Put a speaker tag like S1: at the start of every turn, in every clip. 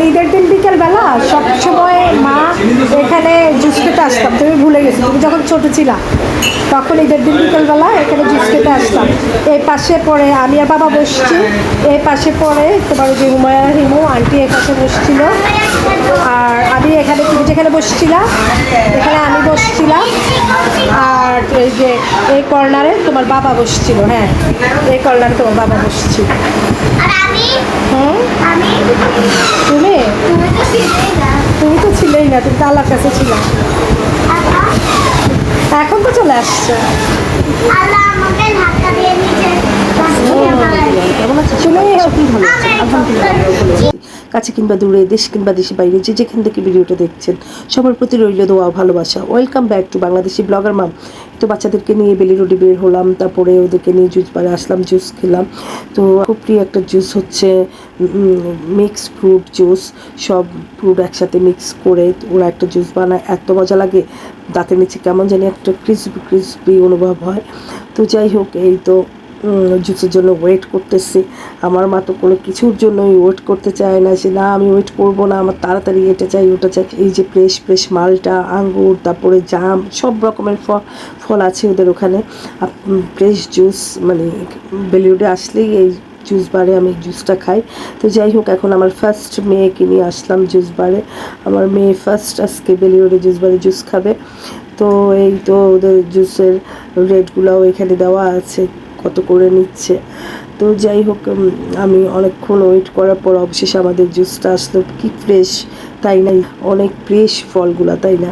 S1: ঈদের দিন বিকেল বেলা সব সময় মা এখানে জুস খেতে আসতাম, তুমি ভুলে গেছো। যখন ছোট ছিলা, তখন ঈদের দিন বিকেল বেলা এখানে জুস খেতে আসতাম। এই পাশে পড়ে আমি আর বাবা বসছি এই পাশে পড়ে তোমার যে হুমায়া হিমু, আন্টি এ পাশে বসছিল। আর আমি এখানে, তুমি যেখানে বসছিলাম এখানে আমি বসছিলাম। আর এই যে এই কর্নারে তোমার বাবা বসছিল হ্যাঁ এই কর্নারে তোমার বাবা বসছিল। তুমি?
S2: তুমি তো ছিলেই না,
S1: তুমি তো আল্লাহর কাছে ছিল। এখন তো চলে আসছে। চলে কি ভালো কাছে কিংবা দূরে, দেশ কিংবা দেশে বাইরে, যে যেখান থেকে ভিডিওটা দেখছেন, সবার প্রতি রইল দোয়া ভালোবাসা। Welcome back to Bangladeshi blogger mom তো বাচ্চাদেরকে নিয়ে বেলি রোডে বের হলাম, তারপরে ওদেরকে নিয়ে জুস বারে আসলাম জুস খেলাম। তো খুব প্রিয় একটা জুস হচ্ছে মিক্স ফ্রুট জুস সব ফ্রুট একসাথে মিক্স করে ওরা একটা জুস বানায়, এত মজা লাগে। দাঁতের নিচে কেমন জানি একটা ক্রিসপি ক্রিসপি অনুভব হয়। তো যাই হোক, এই তো জুসের জন্য ওয়েট করতেছি। আমার মা তো কোনো কিছুর জন্যই ওয়েট করতে চায় না। যে না, আমি ওয়েট করব না, আমার তাড়াতাড়ি এটা চাই, ওটা চাই। এই যে ফ্রেশ ফ্রেশ মালটা, আঙ্গুর, তারপরে জাম, সব রকমের ফল ফল আছে ওদের ওখানে। ফ্রেশ জুস মানে বেলিউডে আসলেই এই জুস বারে আমি জুসটা খাই। তো যাই হোক, এখন আমার ফার্স্ট মেয়েকে নিয়ে আসলাম জুস বারে। আমার মেয়ে ফার্স্ট আজকে বেলিউডে জুস বারে জুস খাবে। তো এই তো ওদের জুসের রেটগুলোও এখানে দেওয়া আছে। কত করে নিচ্ছে। তো যাই হোক আমি অনেকক্ষণ ওয়েট করার পর অবশেষে আমাদের জুসটা আসলো। কি ফ্রেশ তাই না? অনেক ফ্রেশ ফলগুলা, তাই না?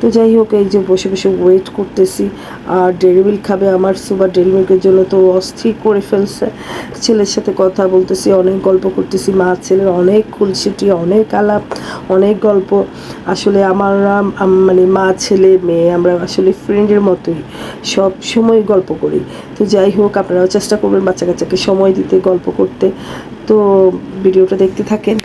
S1: তো যাই হোক, এই যে বসে বসে ওয়েট করতেছি। আর মিল্ক খাবে আমার সুপার ডেরি জন্য তো অস্থির করে ফেলছে। ছেলের সাথে কথা বলতেছি, অনেক গল্প করতেছি। মা, ছেলের অনেক খুলছিটি অনেক আলাপ, অনেক গল্প। আসলে আমার মানে মা, ছেলে, মেয়ে, আমরা আসলে ফ্রেন্ডের মতোই, সব সময় গল্প করি। তো যাই হোক, আপনারাও চেষ্টা করবেন বাচ্চা কাচ্চাকে সময় দিতে, গল্প করতে। তো ভিডিওটা দেখতে থাকেন।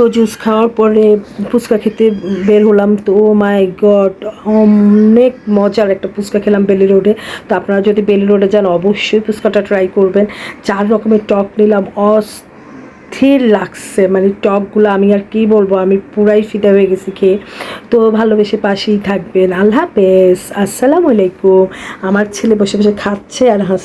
S1: তো জুস খাওয়ার পরে ফুচকা খেতে বের হলাম তো ও মাই গড অনেক মজার একটা ফুচকা খেলাম বেলি রোডে তো আপনারা যদি বেলি রোডে যান, অবশ্যই ফুচকাটা ট্রাই করবেন। চার রকমের টক নিলাম, অস্থির লাগছে। মানে টকগুলো আমি আর কি বলব, আমি পুরাই ফিদা হয়ে গেছি খেয়ে। তো ভালোবেসে পাশেই থাকবেন। আল্লাহ হাফেজ। আসসালামু আলাইকুম। আমার ছেলে বসে বসে খাচ্ছে আর হাস